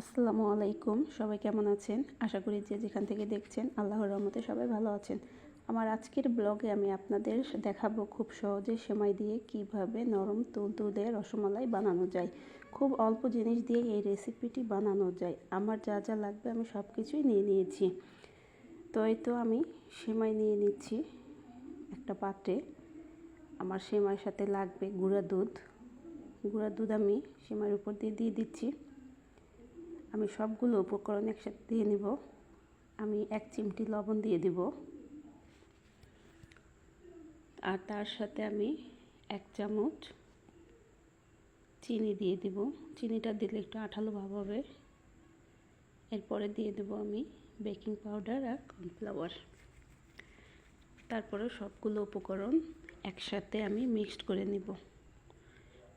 আসসালামু আলাইকুম। সবাই কেমন আছেন? আশা করি যে যেখান থেকে দেখছেন, আল্লাহর রহমতে সবাই ভালো আছেন। আমার আজকের ব্লগে আমি আপনাদের দেখাবো খুব সহজে সেমাই দিয়ে কীভাবে নরম তুলতুলে রসমালাই বানানো যায়। খুব অল্প জিনিস দিয়ে এই রেসিপিটি বানানো যায়। আমার যা যা লাগবে আমি সব কিছুই নিয়ে নিয়েছি। তো এই তো আমি সেমাই নিয়ে নিচ্ছি একটা পাত্রে। আমার সেমাইয়ের সাথে লাগবে গুঁড়া দুধ। গুঁড়া দুধ আমি সেমাইয়ের উপর দিয়ে দিয়ে দিচ্ছি। আমি সবগুলো উপকরণ একসাথে দিয়ে নিব। আমি এক চিমটি লবণ দিয়ে দিব। আর তার সাথে আমি এক চামচ চিনি দিয়ে দিব। চিনিটা দিলে একটু আঠালো ভাব হবে। এরপরে দিয়ে দেব আমি বেকিং পাউডার আর কর্নফ্লাওয়ার। তারপরে সবগুলো উপকরণ একসাথে আমি মিক্সড করে নিব।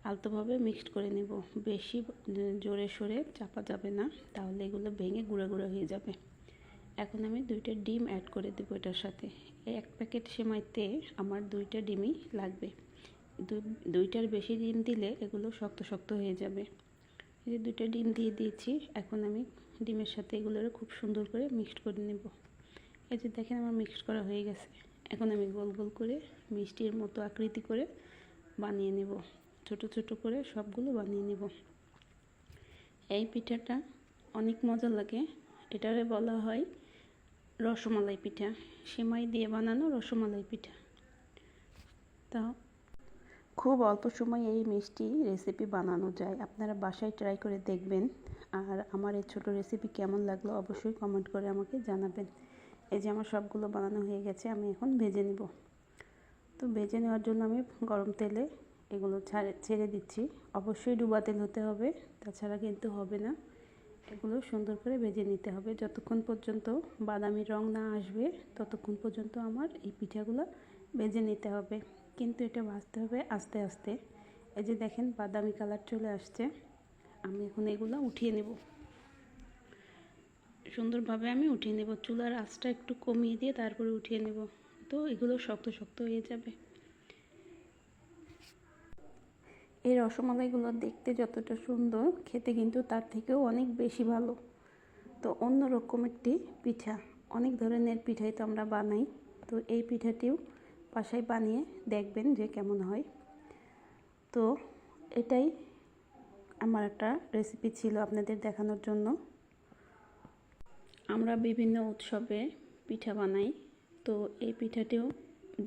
আলতোভাবে মিক্সড করে নেব। বেশি জোরে সরে চাপা যাবে না। তাহলে এগুলো ভেঙে গুঁড়ো গুঁড়ো হয়ে যাবে। এখন আমি দুইটা ডিম অ্যাড করে দেবো এটার সাথে। এক প্যাকেট সেমাইতে আমার দুইটা ডিমই লাগবে। দুইটার বেশি ডিম দিলে এগুলো শক্ত শক্ত হয়ে যাবে। এই যে দুইটা ডিম দিয়ে দিয়েছি, এখন আমি ডিমের সাথে এগুলোর খুব সুন্দর করে মিক্সড করে নেব। এই যে দেখেন আমার মিক্সড করা হয়ে গেছে। এখন আমি গোল গোল করে মিষ্টির মতো আকৃতি করে বানিয়ে নেব। ছোট ছোট করে সবগুলো বানিয়ে নেব। এই পিঠাটা অনেক মজা লাগে। এটারে বলা হয় রসমালাই পিঠা। সেমাই দিয়ে বানানো রসমালাই পিঠা। তা খুব অল্প সময় এই মিষ্টি রেসিপি বানানো যায়। আপনারা বাসায় ট্রাই করে দেখবেন। আর আমার এই ছোটো রেসিপি কেমন লাগল অবশ্যই কমেন্ট করে আমাকে জানাবেন। এই যে আমার সবগুলো বানানো হয়ে গেছে, আমি এখন ভেজে নেব। তো ভেজে নেওয়ার জন্য আমি গরম তেলে এগুলো ছাড়ে, ছেড়ে দিচ্ছি। অবশ্যই ডুবা তেল হতে হবে, তাছাড়া কিন্তু হবে না। এগুলো সুন্দর করে ভেজে নিতে হবে। যতক্ষণ পর্যন্ত বাদামি রং না আসবে, ততক্ষণ পর্যন্ত আমার এই পিঠাগুলো ভেজে নিতে হবে। কিন্তু এটা ভাজতে হবে আস্তে আস্তে। এই যে দেখেন বাদামি কালার চলে আসছে। আমি এখন এগুলো উঠিয়ে নেব। সুন্দরভাবে আমি উঠিয়ে নেব। চুলার আঁচটা একটু কমিয়ে দিয়ে তারপরে উঠিয়ে নেব। তো এগুলো শক্ত শক্ত হয়ে যাবে। এই রসমালাইগুলো দেখতে যতটা সুন্দর, খেতে কিন্তু তার থেকেও অনেক বেশি ভালো। তো অন্যরকম একটি পিঠা, অনেক ধরনের পিঠাই তো আমরা বানাই। তো এই পিঠাটিও বাসায় বানিয়ে দেখবেন যে কেমন হয়। তো এটাই আমার একটা রেসিপি ছিল আপনাদের দেখানোর জন্য। আমরা বিভিন্ন উৎসবে পিঠা বানাই। তো এই পিঠাটিও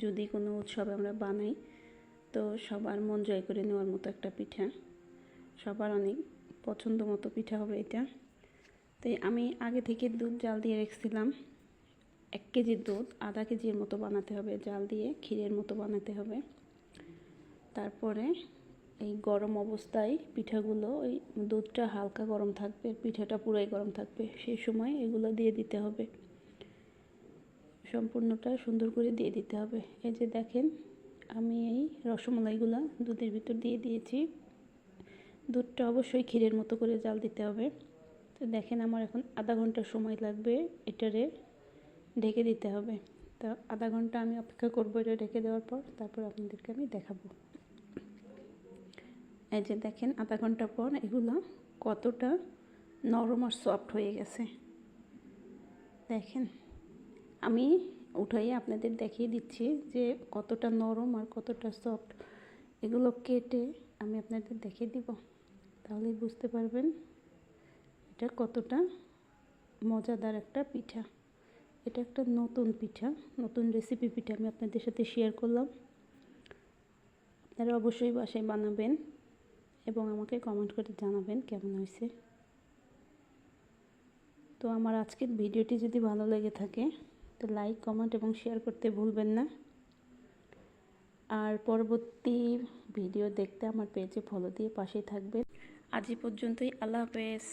যদি কোনো উৎসবে আমরা বানাই তো সবার মন জয় করে নেওয়ার মতো একটা পিঠা। সবার অনেক পছন্দ মতো পিঠা হবে এটা। তো আমি আগে থেকে দুধ জাল দিয়ে রেখেছিলাম। এক কেজির দুধ, আধা কেজির মতো বানাতে হবে জাল দিয়ে, ক্ষীরের মতো বানাতে হবে। তারপরে এই গরম অবস্থায় পিঠাগুলো, ওই দুধটা হালকা গরম থাকবে, পিঠাটা পুরোই গরম থাকবে, সেই সময় এগুলো দিয়ে দিতে হবে। সম্পূর্ণটা সুন্দর করে দিয়ে দিতে হবে। এই যে দেখেন আমি এই রসমালাইগুলো দুধের ভিতর দিয়ে দিয়েছি। দুধটা অবশ্যই ক্ষীরের মতো করে জাল দিতে হবে। তো দেখেন আমার এখন আধা ঘণ্টা সময় লাগবে এটারে ঢেকে দিতে হবে। তো আধা ঘণ্টা আমি অপেক্ষা করব এটা ঢেকে দেওয়ার পর, তারপর আপনাদেরকে আমি দেখাবো। এই যে দেখেন আধা ঘণ্টা পর এগুলো কতটা নরম আর সফট হয়ে গেছে। দেখেন, আমি উঠাইয়ে আপনাদের দেখিয়ে দিচ্ছি যে কতটা নরম আর কতটা সফট এগুলো কেটে আমি আপনাদের দেখিয়ে দিব। তাহলেই বুঝতে পারবেন এটা কতটা মজাদার একটা পিঠা। এটা একটা নতুন পিঠা, নতুন রেসিপি পিঠা আমি আপনাদের সাথে শেয়ার করলাম। আপনারা অবশ্যই বাসায় বানাবেন এবং আমাকে কমেন্ট করে জানাবেন কেমন হয়েছে। তো আমার আজকের ভিডিওটি যদি ভালো লেগে থাকে তো লাইক কমেন্ট এবং শেয়ার করতে ভুলবেন না। আর পরবর্তী ভিডিও দেখতে আমার পেজে ফলো দিয়ে পাশেই থাকবেন। আজ পর্যন্তই, আল্লাহ হাফেজ।